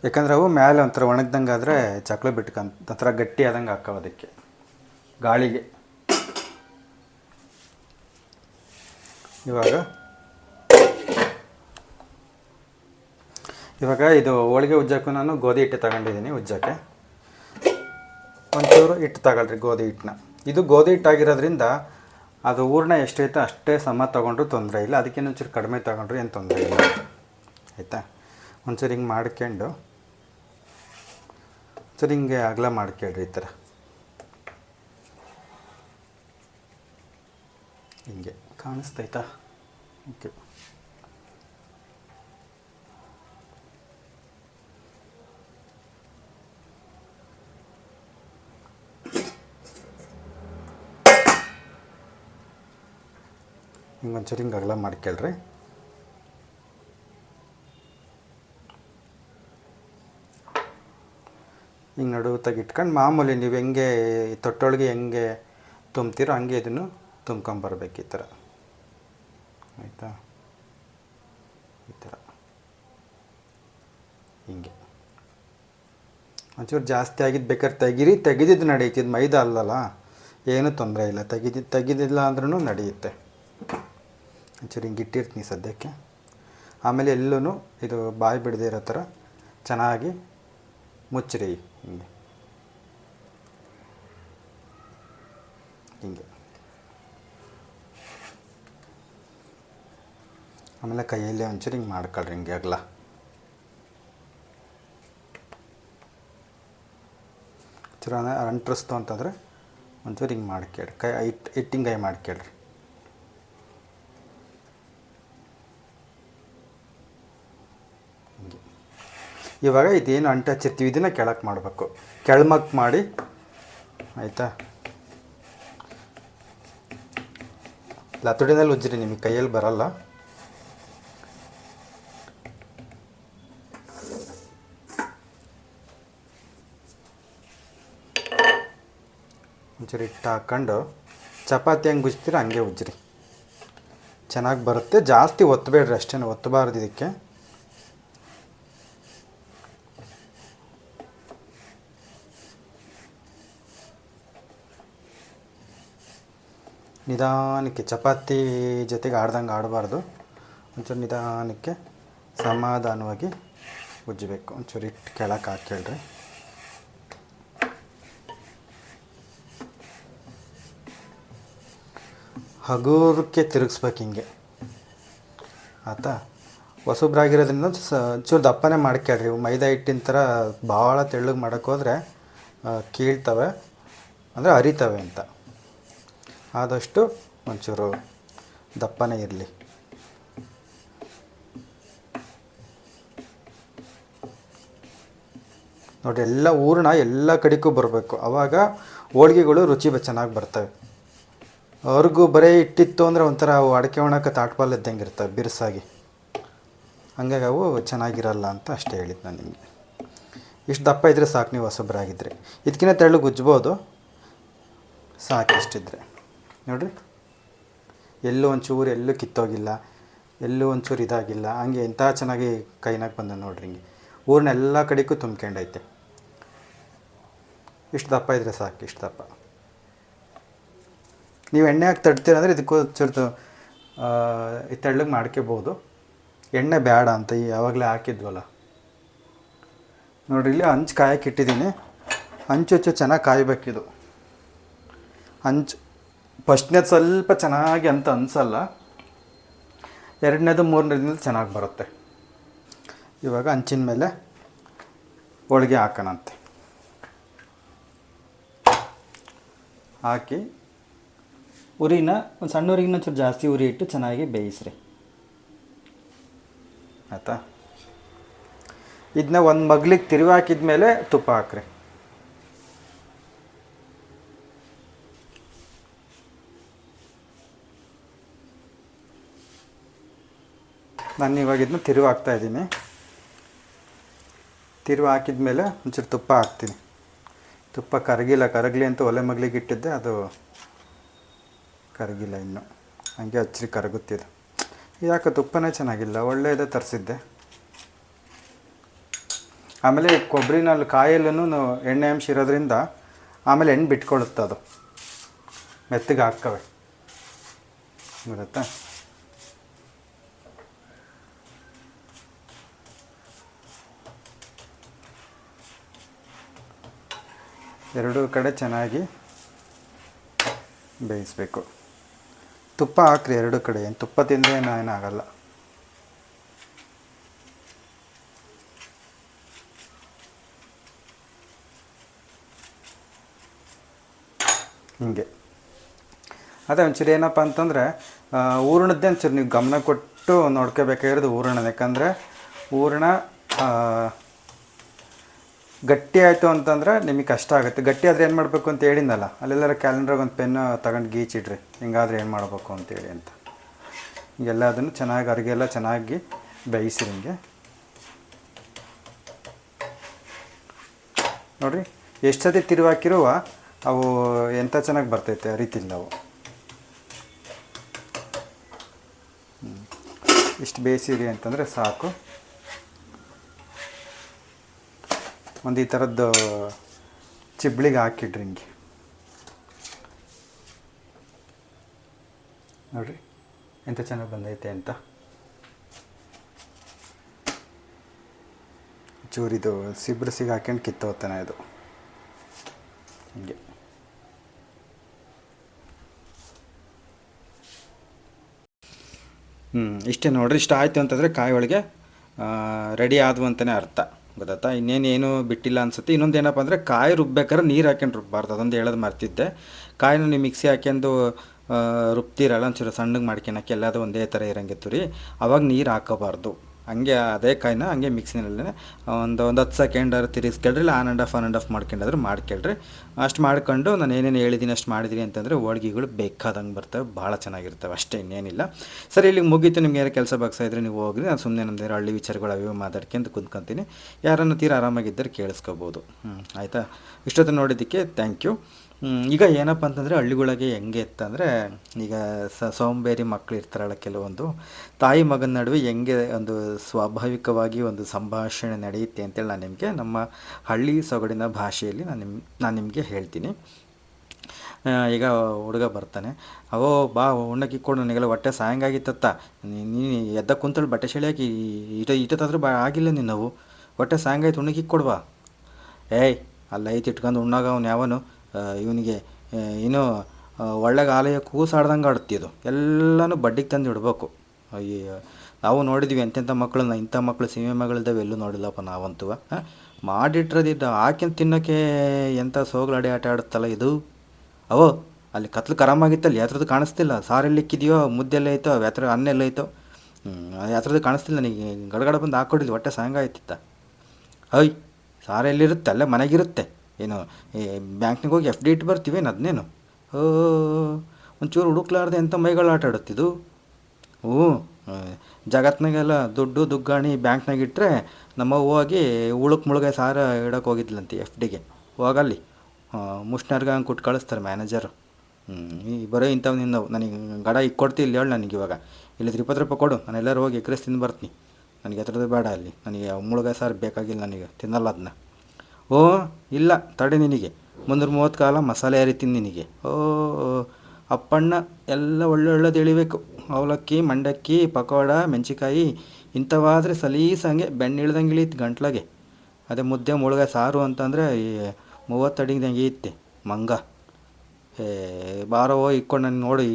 ಯಾಕಂದ್ರೆ ಅವು ಮೇಲೆ ಒಂಥರ ಒಣಗ್ದಂಗೆ ಆದರೆ ಚಕ್ಲು ಬಿಟ್ಕಂತ, ಒಂಥರ ಗಟ್ಟಿ ಆದಂಗೆ ಹಾಕೋದಕ್ಕೆ ಗಾಳಿಗೆ. ಇವಾಗ ಇವಾಗ ಇದು ಹೋಳಿಗೆ ಉಜ್ಜಕ್ಕೂ ನಾನು ಗೋಧಿ ಹಿಟ್ಟು ತಗೊಂಡಿದ್ದೀನಿ ಉಜ್ಜಕ್ಕೆ. ಒಂಚೂರು ಹಿಟ್ಟು ತಗೊಳ್ರಿ ಗೋಧಿ ಹಿಟ್ಟನ್ನ. ಇದು ಗೋಧಿ ಹಿಟ್ಟಾಗಿರೋದ್ರಿಂದ ಅದು ಹೂರ್ಣ ಎಷ್ಟೈತೋ ಅಷ್ಟೇ ಸಮ ತೊಗೊಂಡ್ರು ತೊಂದರೆ ಇಲ್ಲ. ಅದಕ್ಕೆ ಒಂಚೂರು ಕಡಿಮೆ ತೊಗೊಂಡ್ರು ಏನು ತೊಂದರೆ ಇಲ್ಲ. ಆಯಿತಾ? ಒಂಚೂರು ಹಿಂಗೆ ಮಾಡ್ಕೊಂಡು ಒಂಚೂರು ಹಿಂಗೆ ಅಗಲ ಮಾಡ್ಕೊಳ್ರಿ ಈ ಥರ. ಹಿಂಗೆ ಕಾಣಿಸ್ತೈತಾ ಓಕೆ. ಹಿಂಗೆ ಒಂಚೂರು ಹಿಂಗೆ ಅಗಲ ಮಾಡ್ಕೊಳ್ರಿ ಹಿಂಗೆ ನಡುವತ್ತಾಗಿ ತೆಗಿಟ್ಕೊಂಡು ಮಾಮೂಲಿ ನೀವು ಹೆಂಗೆ ತೊಟ್ಟೊಳಗೆ ಹೆಂಗೆ ತುಂಬ್ತೀರೋ ಹಂಗೆ ಇದನ್ನು ತುಂಬ್ಕೊಂಬರ್ಬೇಕು ಈ ಥರ. ಆಯಿತಾ? ಈ ಥರ. ಹಿಂಗೆ. ಒಂಚೂರು ಜಾಸ್ತಿ ಆಗಿದ್ದು ಬೇಕಾದ್ರೆ ತೆಗೀರಿ, ತೆಗೆದಿದ್ದು ನಡೀತಿದ್ದು ಮೈದಾ ಅಲ್ಲಲ್ಲ, ಏನೂ ತೊಂದರೆ ಇಲ್ಲ. ತೆಗೆದಿದ್ದು ತೆಗೆದಿಲ್ಲ ಅಂದ್ರೂ ನಡೆಯುತ್ತೆ. ಒಂಚೂರು ಹಿಂಗೆ ಇಟ್ಟಿರ್ತೀನಿ ಸದ್ಯಕ್ಕೆ. ಆಮೇಲೆ ಎಲ್ಲೂ ಇದು ಬಾಯಿ ಬಿಡದೇ ಇರೋ ಥರ ಚೆನ್ನಾಗಿ ಮುಚ್ಚಿರಿ ಹಿಂಗೆ. ಹಿಂಗೆ. ಆಮೇಲೆ ಕೈಯಲ್ಲೇ ಒಂಚೂರು ಹಿಂಗೆ ಮಾಡ್ಕೊಳ್ರಿ ಹಿಂಗೆ ಅಗಲ. ಚೂರ ಅಂಟ್ರಿಸ್ತು ಅಂತಂದರೆ ಒಂಚೂರು ಹಿಂಗೆ ಮಾಡ್ಕೇಳ್ರಿ. ಕೈ ಇಟ್ಟು ಇಟ್ಟಿಂಗ್ ಕೈ ಮಾಡ್ಕೇಳ್ರಿ. ಇವಾಗ ಇದೇನು ಅಂಟಚ್ಚಿರ್ತೀವಿ ಇದನ್ನು ಕೆಳಕ್ಕೆ ಮಾಡಬೇಕು. ಕೆಳಮಕ್ ಮಾಡಿ, ಆಯಿತಾ? ಲತುಡಿನಲ್ಲಿ ಉಜ್ಜಿರಿ, ನಿಮಗೆ ಕೈಯಲ್ಲಿ ಬರಲ್ಲ. ಒಂಚೂರು ಹಿಟ್ಟು ಹಾಕ್ಕೊಂಡು ಚಪಾತಿ ಹೆಂಗೆ ಉಜ್ತೀರ ಹಂಗೆ ಉಜ್ಜಿರಿ. ಚೆನ್ನಾಗಿ ಬರುತ್ತೆ. ಜಾಸ್ತಿ ಒತ್ತಬೇಡ್ರಿ ಅಷ್ಟೇ ಒತ್ತಬಾರ್ದು ಇದಕ್ಕೆ. ನಿಧಾನಕ್ಕೆ, ಚಪಾತಿ ಜೊತೆಗೆ ಆಡ್ದಂಗೆ ಆಡಬಾರ್ದು. ಒಂಚೂರು ನಿಧಾನಕ್ಕೆ ಸಮಾಧಾನವಾಗಿ ಉಜ್ಜಬೇಕು. ಒಂಚೂರು ಇಟ್ಟು ಕೆಳಕ್ಕೆ ಹಾಕೇಳ್ರಿ ಹಗುರಕ್ಕೆ ತಿರುಗಿಸ್ಬೇಕು ಹಿಂಗೆ. ಆಯ್ತಾ ಹೊಸಬ್ರಾಗಿರೋದ್ರಿಂದ ಒಂಚೂರು ದಪ್ಪನೇ ಮಾಡ್ಕೇಳ್ರಿ ಮೈದಾ ಹಿಟ್ಟಿನ ಥರ ಭಾಳ ತೆಳ್ಳಗೆ ಮಾಡೋಕ್ಕೋದ್ರೆ ಕೀಳ್ತವೆ. ಅಂದರೆ ಅರಿತವೆ ಅಂತ. ಆದಷ್ಟು ಒಂಚೂರು ದಪ್ಪನೇ ಇರಲಿ. ನೋಡಿ, ಎಲ್ಲ ಹೂರ್ಣ ಎಲ್ಲ ಕಡೆಗೂ ಬರಬೇಕು. ಆವಾಗ ಹೋಳ್ಗೆಗಳು ರುಚಿ ಚೆನ್ನಾಗಿ ಬರ್ತವೆ. ಅವ್ರಿಗೂ ಬರೀ ಇಟ್ಟಿತ್ತು ಅಂದರೆ ಒಂಥರ ಅವು ಅಡಿಕೆ ಒಣಕ್ಕೆ ತಾಟ್ಪಾಲ್ ಇದ್ದಂಗೆ ಇರ್ತವೆ, ಬಿರುಸಾಗಿ. ಹಂಗಾಗಿ ಅವು ಚೆನ್ನಾಗಿರಲ್ಲ ಅಂತ ಅಷ್ಟೇ ಹೇಳಿದ್ದು ನಾನು ನಿಮಗೆ. ಇಷ್ಟು ದಪ್ಪ ಇದ್ದರೆ ಸಾಕು, ನೀವು ಹೊಸಬ್ರಾಗಿದ್ದರೆ ಇದಕ್ಕಿಂತ ತೆಳ್ಳು ಗುಜ್ಬೋದು, ಸಾಕು ಇಷ್ಟಿದ್ರೆ. ನೋಡಿರಿ? ಎಲ್ಲೂ ಒಂಚೂರು, ಎಲ್ಲೂ ಕಿತ್ತೋಗಿಲ್ಲ, ಎಲ್ಲೂ ಒಂಚೂರು ಇದಾಗಿಲ್ಲ, ಹಂಗೆ ಎಂಥ ಚೆನ್ನಾಗಿ ಕೈನಾಗ ಬಂದ ನೋಡ್ರಿ ಹಿಂಗೆ. ಊರನ್ನ ಎಲ್ಲ ಕಡೆಗೂ ತುಂಬ್ಕೊಂಡೈತೆ. ಇಷ್ಟು ದಪ್ಪ ಇದ್ದರೆ ಸಾಕು, ಇಷ್ಟು ದಪ್ಪ. ನೀವು ಎಣ್ಣೆ ಹಾಕಿ ತಡ್ತೀರ ಅಂದರೆ ಇದಕ್ಕೂ ಚೂರು ತೆಳ್ಳಗೆ ಮಾಡ್ಕೋಬೋದು. ಎಣ್ಣೆ ಬೇಡ ಅಂತ ಈ ಯಾವಾಗಲೇ ಹಾಕಿದ್ವಲ್ಲ. ನೋಡಿರಿ, ಇಲ್ಲಿ ಹಂಚು ಕಾಯಕ್ಕೆ ಇಟ್ಟಿದ್ದೀನಿ. ಹಂಚು ಚೆನ್ನಾಗಿ ಕಾಯಬೇಕಿದು. ಹಂಚು ಫಸ್ಟ್ನೇದು ಸ್ವಲ್ಪ ಚೆನ್ನಾಗಿ ಅಂತ ಅನಿಸಲ್ಲ. ಎರಡನೇದು ಮೂರನೇದಿಂದ ಚೆನ್ನಾಗಿ ಬರುತ್ತೆ. ಇವಾಗ ಹಂಚಿನ ಮೇಲೆ ಹೋಳಿಗೆ ಹಾಕೋಣಂತೆ. ಹಾಕಿ ಉರಿನ ಒಂದು ಸಣ್ಣ ಉರಿಗಿನ ಚೂರು ಜಾಸ್ತಿ ಉರಿ ಇಟ್ಟು ಚೆನ್ನಾಗಿ ಬೇಯಿಸ್ರಿ. ಆಯಿತಾ? ಇದನ್ನ ಒಂದು ಮಗ್ಲಿಗೆ ತಿರುವಿ ಹಾಕಿದ ಮೇಲೆ ತುಪ್ಪ ಹಾಕ್ರಿ. ನಾನು ಇವಾಗ ಇದನ್ನ ತಿರುವು ಹಾಕ್ತಾ ಇದ್ದೀನಿ. ತಿರುವಿ ಹಾಕಿದ ಮೇಲೆ ಒಂಚೂರು ತುಪ್ಪ ಹಾಕ್ತೀನಿ. ತುಪ್ಪ ಕರಗಿಲ್ಲ, ಕರಗಲಿ ಅಂತ ಒಲೆ ಮಗ್ಲಿಗೆ ಇಟ್ಟಿದ್ದೆ, ಅದು ಕರಗಿಲ್ಲ ಇನ್ನು. ಹಂಗೆ ಹಚ್ಚಿ ಕರಗುತ್ತಿದೆ ಯಾಕೆ ತುಪ್ಪನೇ ಚೆನ್ನಾಗಿಲ್ಲ, ಒಳ್ಳೆಯದೇ ತರಿಸಿದ್ದೆ. ಆಮೇಲೆ ಕೊಬ್ಬರಿನಲ್ಲಿ ಕಾಯಲ್ಲೂ ಎಣ್ಣೆ ಅಂಶ ಇರೋದ್ರಿಂದ ಆಮೇಲೆ ಎಣ್ಣೆ ಬಿಟ್ಕೊಳ್ಳುತ್ತೆ ಅದು. ಮೆತ್ತಗೆ ಹಾಕ್ಕವೆ ಗೊತ್ತಾ ಎರಡೂ ಕಡೆ ಚೆನ್ನಾಗಿ ಬೇಯಿಸಬೇಕು. ತುಪ್ಪ ಹಾಕ್ರಿ ಎರಡೂ ಕಡೆ. ಏನು ತುಪ್ಪ ತಿಂದರೆ ಏನು ಏನಾಗಲ್ಲ. ಹಿಂಗೆ. ಅದೇ ಒಂಚೂರು ಏನಪ್ಪ ಅಂತಂದರೆ ಹೂರಣದ್ದೇ ಒಂಚೂರು ನೀವು ಗಮನ ಕೊಟ್ಟು ನೋಡ್ಕೋಬೇಕಾಗಿರೋದು ಹೂರಣ ಯಾಕಂದರೆ ಹೂರಣ ಗಟ್ಟಿ ಆಯಿತು ಅಂತಂದ್ರೆ ನಿಮಗೆ ಕಷ್ಟ ಆಗುತ್ತೆ. ಗಟ್ಟಿ ಆದರೆ ಏನು ಮಾಡಬೇಕು ಅಂತ ಹೇಳಿದ್ನಲ್ಲ, ಅಲ್ಲೆಲ್ಲರ ಕ್ಯಾಲೆಂಡ್ರಾಗ ಒಂದು ಪೆನ್ ತಗೊಂಡು ಗೀಚಿಡ್ರಿ ಹಿಂಗಾದ್ರೆ ಏನು ಮಾಡಬೇಕು ಅಂತೇಳಿ ಅಂತ. ಹಿಂಗೆಲ್ಲ ಅದನ್ನು ಚೆನ್ನಾಗಿ ಅರಿಗೆಲ್ಲ ಚೆನ್ನಾಗಿ ಬೇಯಿಸಿರಿ ಹಿಂಗೆ ನೋಡಿರಿ, ಎಷ್ಟು ಸತಿ ತಿರುವಾಕಿರುವ ಅವು ಎಂಥ ಚೆನ್ನಾಗಿ ಬರ್ತೈತೆ ಅರಿತಿಲ್ಲ ಅವು ಹ್ಮ್. ಇಷ್ಟು ಬೇಯಿಸಿರಿ ಅಂತಂದರೆ ಸಾಕು. ಒಂದು ಈ ಥರದ್ದು ಚಿಬ್ಳಿಗೆ ಹಾಕಿಡ್ರಿ ಹಿಂಗೆ. ನೋಡ್ರಿ ಎಂಥ ಚೆನ್ನಾಗಿ ಬಂದೈತೆ ಅಂತ. ಚೂರಿದು ಸಿಬ್ರಸಿಗೆ ಹಾಕ್ಯಂಡು ಕಿತ್ತೋತನ ಇದು. ಹಿಂಗೆ. ಹ್ಞೂ ಇಷ್ಟೇ ನೋಡ್ರಿ, ಇಷ್ಟ ಆಯಿತು ಅಂತಂದರೆ ಕಾಯಿ ಒಳಗೆ ರೆಡಿ ಆದವು ಅಂತಲೇ ಅರ್ಥ. ಗೊತ್ತಾಯ್ತಾ? ಇನ್ನೇನೇನು ಬಿಟ್ಟಿಲ್ಲ ಅನ್ಸುತ್ತೆ. ಇನ್ನೊಂದು ಏನಪ್ಪ ಅಂದರೆ ಕಾಯಿ ರುಬ್ಬೇಕಾದ್ರೆ ನೀರು ಹಾಕ್ಯಂಡು ರುಬ್ಬಾರ್ದು. ಅದೊಂದು ಹೇಳೋದು ಮರ್ತಿದ್ದೆ. ಕಾಯಿನ ನೀವು ಮಿಕ್ಸಿ ಹಾಕ್ಯಂಡು ಆ, ರುಬ್ತೀರಲ್ಲ ಒಂಚೂರು ಸಣ್ಣಗೆ ಮಾಡ್ಕೊಳಕ್ಕೆ ಎಲ್ಲದು ಒಂದೇ ಥರ ಇರಂಗಿತ್ತು ರೀ. ಅವಾಗ ನೀರು ಹಾಕೋಬಾರ್ದು. ಹಂಗೆ ಅದೇ ಕಾಯಿನ ಹಂಗೆ ಮಿಕ್ಸಿನಲ್ಲೇ ಒಂದು ಒಂದು ಹತ್ತು ಸೆಕೆಂಡ್ ತಿರುಗಿಸ್ಕೊಳ್ರಿ, ಇಲ್ಲ on and off on and off ಮಾಡ್ಕೊಂಡಾದ್ರೆ ಮಾಡ್ಕೊಳ್ರಿ. ಅಷ್ಟು ಮಾಡ್ಕೊಂಡು ನಾನು ಏನೇನು ಹೇಳಿದ್ದೀನಿ ಅಷ್ಟು ಮಾಡಿದ್ದೀನಿ ಅಂತಂದರೆ ಹೋಳ್ಗೆಗಳು ಬೇಕಾದಂಗೆ ಬರ್ತವೆ, ಭಾಳ ಚೆನ್ನಾಗಿರ್ತವೆ, ಅಷ್ಟೇ ಇನ್ನೇನಿಲ್ಲ. ಸರಿ ಇಲ್ಲಿ ಮುಗೀತು, ನಿಮ್ಗೆ ಯಾರು ಕೆಲಸ ಬಾಗ್ಸ ಇದ್ರೆ ನೀವು ಹೋಗ್ರಿ, ನಾನು ಸುಮ್ಮನೆ ನಮ್ಮದು ಹಳ್ಳಿ ವಿಚಾರಗಳು ಅವಿವೆ ಮಾತಾಡ್ಕೊಂಡು ಕುಂತ್ಕೊಂತೀನಿ. ಯಾರನ್ನು ತೀರಾ ಆರಾಮಾಗಿದ್ದರೆ ಕೇಳಿಸ್ಕೋಬೋದು. ಹ್ಞೂ ಆಯಿತಾ? ಇಷ್ಟೊತ್ತು ನೋಡಿದ್ದಕ್ಕೆ ಥ್ಯಾಂಕ್ ಯು ಈಗ ಏನಪ್ಪ ಅಂತಂದರೆ ಹಳ್ಳಿಗಳಿಗೆ ಹೆಂಗೆ ಇತ್ತಂದರೆ ಈಗ ಸ ಸೋಂಬೇರಿ ಮಕ್ಕಳು ಇರ್ತಾರಲ್ಲ ಕೆಲವೊಂದು, ತಾಯಿ ಮಗನ ನಡುವೆ ಹೆಂಗೆ ಒಂದು ಸ್ವಾಭಾವಿಕವಾಗಿ ಒಂದು ಸಂಭಾಷಣೆ ನಡೆಯುತ್ತೆ ಅಂತೇಳಿ ನಾನು ನಿಮಗೆ ನಮ್ಮ ಹಳ್ಳಿ ಸೊಗಡಿನ ಭಾಷೆಯಲ್ಲಿ ನಾನು ನಿಮ್, ನಾನು ನಿಮಗೆ ಹೇಳ್ತೀನಿ. ಈಗ ಹುಡುಗ ಬರ್ತಾನೆ ಅವೋ ಬಾ, ಉಣ್ಣಕ್ಕೆ ಕೊಡು ನನಗೆಲ್ಲ ಹೊಟ್ಟೆ ಸಾಯಂಗಾಗಿತ್ತತ್ತ. ನೀನು ಎದ್ದ ಕುಂತಳು ಬಟ್ಟೆ ಶೆಳಿಯಾಕಿ ಈಟ ಈಟತ್ತಾದ್ರೂ ಬಾ, ಆಗಿಲ್ಲ ನಿನ್ನವು ಹೊಟ್ಟೆ ಸಾಯಂಗಾಯ್ತು, ಉಣ್ಣಕ್ಕೆ ಕೊಡ್ವಾ ಏಯ್, ಅಲ್ಲ ಐತಿ, ಇಟ್ಕೊಂಡು ಉಣ್ಣಾಗ ಅವನು ಯಾವನು? ಇವನಿಗೆ ಏನು ಒಳ್ಳೆಗೆ ಆಲಯ ಕೂಸಾಡ್ದಂಗೆ ಇದು. ಎಲ್ಲನೂ ಬಡ್ಡಿಗೆ ತಂದು ಇಡಬೇಕು. ಅಯ್ಯೋ, ನಾವು ನೋಡಿದ್ವಿ ಎಂತೆಂಥ ಮಕ್ಕಳನ್ನ, ಇಂಥ ಮಕ್ಕಳು ಸೀಮೆ ಮಗಳಿದ್ದಾವೆ, ಎಲ್ಲೂ ನೋಡಿಲ್ಲಪ್ಪ ನಾವಂತೂ. ಮಾಡಿಟ್ರದಿದ್ದ ಆಕಿನ ತಿನ್ನೋಕ್ಕೆ ಎಂಥ ಸೋಗ್ಲಾಡಿ ಆಟ ಆಡುತ್ತಲ್ಲ ಇದು? ಅವೋ, ಅಲ್ಲಿ ಕತ್ಲು ಕರಾಮಾಗಿತ್ತಲ್ಲ ಯಾತ್ರದ್ದು ಕಾಣಿಸ್ತಿಲ್ಲ. ಸಾರೆಲ್ಲಿಕ್ಕಿದೆಯೋ ಮುದ್ದೆಲ್ಲ ಐತೋ, ಯಾತ್ರ ಅನ್ನ ಎಲ್ಲ ಐತೋ ಯಾತ್ರದ್ದು ಕಾಣಿಸ್ತಿಲ್ಲ ನನಗೆ. ಗಡಗಡ ಬಂದು ಹಾಕ್ಕೊಡಿಲ್ಲ ಹೊಟ್ಟೆ ಸಾಯಂಗಾಯ್ತಿತ್ತ ಅಯ್ ಸಾರೆಲ್ಲಿರುತ್ತೆ ಅಲ್ಲೇ ಮನೆಗಿರುತ್ತೆ. ಏನು ಬ್ಯಾಂಕ್ನಾಗ ಹೋಗಿ ಎಫ್ ಡಿ ಇಟ್ಟು ಬರ್ತೀವೇನು ಅದನ್ನೇನು ಓ ಒಂಚೂರು ಹುಡುಕ್ಲಾರ್ದೆ ಎಂಥ ಮೈಗಳು ಆಟ ಆಡುತ್ತಿದ್ದು? ಹ್ಞೂ ಜಗತ್ನಾಗೆಲ್ಲ ದುಡ್ಡು, ದುಗ್ಗಾಣಿ ಬ್ಯಾಂಕ್ನಾಗ ಇಟ್ಟರೆ ನಮ್ಮ ಹೋಗಿ ಉಳುಕ್ ಮುಳುಗೆ ಸಾರ ಇಡೋಕೆ ಹೋಗಿದ್ಲಂತೆ ಎಫ್ ಡಿಗೆ ಹೋಗಲ್ಲಿ. ಮುಷ್ಣರ್ಗೆ ಹಂಗೆ ಕೊಟ್ಟು ಕಳಿಸ್ತಾರೆ ಮ್ಯಾನೇಜರು. ಹ್ಞೂ ಬರೋ ಇಂಥವ್ ನಿನ್ನವು ನನಗೆ ಗಡ ಈಗ ಇಲ್ಲಿ ಹೇಳು ನನಗೆ ಇವಾಗ. ಇಲ್ಲಿದ್ರೆ ಇಪ್ಪತ್ತು ರೂಪಾಯಿ ಕೊಡು. ನಾನು ಎಲ್ಲರೂ ಹೋಗಿ ಎಕ್ರೆಸ್ ತಿಂದು ಬರ್ತೀನಿ ನನಗೆ ಹತ್ರದ್ದು ಬೇಡ ಅಲ್ಲಿ. ನನಗೆ ಮುಳುಗ ಸಾರು ಬೇಕಾಗಿಲ್ಲ ನನಗೆ. ತಿನ್ನಲ್ಲ ಅದನ್ನ ಓ, ಇಲ್ಲ, ತಡೆ ನಿನಗೆ. ಮುನ್ನೂರ ಮೂವತ್ತು ಕಾಲ ಮಸಾಲೆ ಹರಿತೀನಿ ನಿನಗೆ. ಓ ಅಪ್ಪಣ್ಣ, ಎಲ್ಲ ಒಳ್ಳೆ ಒಳ್ಳೇದು ಎಳಿಬೇಕು. ಅವಲಕ್ಕಿ, ಮಂಡಕ್ಕಿ, ಪಕೋಡ ಮೆಣಸಿಕಾಯಿ ಇಂಥವಾದರೆ ಸಲೀಸಂಗೆ ಬೆಣ್ಣೆ ಇಳ್ದಂಗೆ ಇಳೀತು ಗಂಟ್ಲಾಗೆ. ಅದೇ ಮುದ್ದೆ ಮುಳುಗ ಸಾರು ಅಂತಂದರೆ ಈ ಮೂವತ್ತಡಿಗೆ ಇತ್ತೆ, ಮಂಗ. ಏ ಬಾರೋ ಇಕ್ಕೊಂಡು ನನಗೆ ನೋಡಿ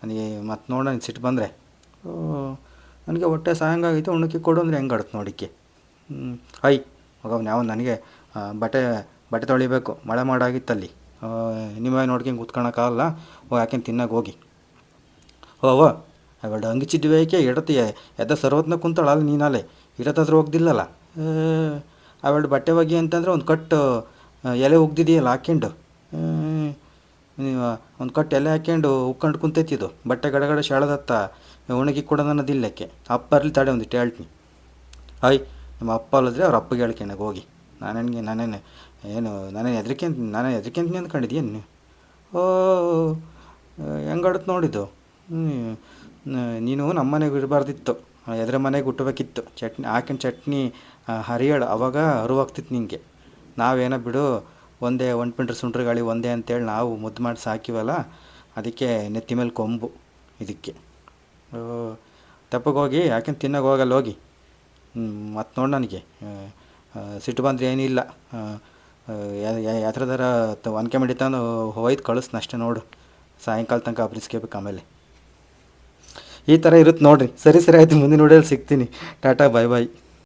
ನನಗೆ ಮತ್ತೆ ನೋಡಿ ನನಗೆ ಸಿಟ್ಟು ಬಂದರೆ. ನನಗೆ ಹೊಟ್ಟೆ ಸಾಯಂಗಾಗೈತೆ, ಉಣ್ಣಕ್ಕೆ ಕೊಡು ಅಂದರೆ ಹೆಂಗೆ ಆಡುತ್ತೆ ನೋಡಿಕ್ಕೆ. ಹ್ಞೂ ಐ ಯಾವ ನನಗೆ ಬಟ್ಟೆ ಬಟ್ಟೆ ತೊಳಿಬೇಕು. ಮಳೆ ಮಾಡಾಗಿತ್ತಲ್ಲಿ. ನೀವೇ ನೋಡ್ಕೊಂಡು ಕೂತ್ಕೊಳಕ್ಕಾಗಲ್ಲ. ಹೋಗಿ ಹಾಕೊಂಡು ತಿನ್ನಕ್ಕೆ ಹೋಗಿ. ಓ ಅವಳು ಹಂಗಿಚಿದ್ವಿ ಏಕೆ ಇಡತಿ ಎದ್ದ ಸರ್ವತ್ನ ಕುಂತಾಳ ಅಲ್ಲಿ ನೀನಾಲೆ ಇಡತ್ತಾದ್ರೂ ಹೋಗ್ದಿಲ್ಲಲ್ಲ. ಅವಳು ಬಟ್ಟೆ ಒಗಿ ಅಂತಂದ್ರೆ ಒಂದು ಕಟ್ಟು ಎಲೆ ಉಗ್ದಿದೆಯಲ್ಲ ಹಾಕ್ಯಂಡು. ನೀವು ಒಂದು ಕಟ್ಟು ಎಲೆ ಹಾಕ್ಯಂಡು ಉಕ್ಕೊಂಡು ಕುಂತೈತಿದು. ಬಟ್ಟೆ ಗಡಗಡ ಶಾಳದತ್ತ ಒಣಗಿ ಕೂಡ ನನ್ನದಿಲ್ಲಕ್ಕೆ ಅಪ್ಪ ಅರ್ಲಿ ತಡೆ ಒಂದಿಟ್ಟು ಹೇಳ್ತೀನಿ. ಹಾಯ್ ನಿಮ್ಮ ಅಪ್ಪ ಅಲ್ಲದ್ರೆ ಅವ್ರ ಅಪ್ಪಗೆ ಹೇಳ್ಕೊಂಡಾಗ ಹೋಗಿ. ನಾನೇನಿಗೆ ನಾನೇನು ಏನು, ನಾನೇನು ಅಂತ ನಾನೇ ಹೆದರಿಕೆ ಅಂತ ಅಂದ್ಕೊಂಡಿದ್ದೀನಿ ನೀವು ಓ ಹೆಂಗಾಡುತ್ತೆ ನೋಡಿದ್ದು? ನೀನು ನಮ್ಮ ಮನೆಗೆ ಇಡಬಾರ್ದಿತ್ತು ಎದ್ರ ಮನೆಗೆ ಹುಟ್ಟಬೇಕಿತ್ತು. ಚಟ್ನಿ, ಹಾಕಿನ ಚಟ್ನಿ ಹರಿಯೋಳು ಅವಾಗ ಅರುವಾಗ್ತಿತ್ತು ನಿಂಗೆ. ನಾವೇನೋ ಬಿಡು, ಒಂದೇ ಒಂದು ಪಿಂಟ್ರ್ ಸುಂಟ್ರ ಗಾಳಿ ಒಂದೇ ಅಂತೇಳಿ ನಾವು ಮುದ್ದು ಮಾಡಿ ಸಾಕಿವಲ್ಲ, ಅದಕ್ಕೆ ನೆತ್ತಿ ಮೇಲೆ ಕೊಂಬು ಇದಕ್ಕೆ. ತಪ್ಪಗೆ ಹೋಗಿ ಯಾಕೆ ತಿನ್ನೋಕೆ ಹೋಗಲ್ಲ, ಹೋಗಿ. ಮತ್ತು ನೋಡಿ ನನಗೆ. ಸಿಟ್ಟು ಬಂದರೆ ಏನಿಲ್ಲ. ಯಾತ್ರದಾರ ಒನ್ಕೆ ತಂದು ಹೋಯ್ತು ಕಳಿಸ್ನ ಅಷ್ಟೇ ನೋಡು. ಸಾಯಂಕಾಲ ತನಕ ಅಬ್ರಿಸ್ಕೇಬೇಕು ಆಮೇಲೆ. ಈ ಥರ ಇರುತ್ತೆ ನೋಡಿರಿ. ಸರಿ ಸರಿ, ಆಯಿತು. ಮುಂದಿನ ನೋಡಲ್ಲಿ ಸಿಗ್ತೀನಿ. ಟಾಟಾ ಬಾಯ್ ಬಾಯ್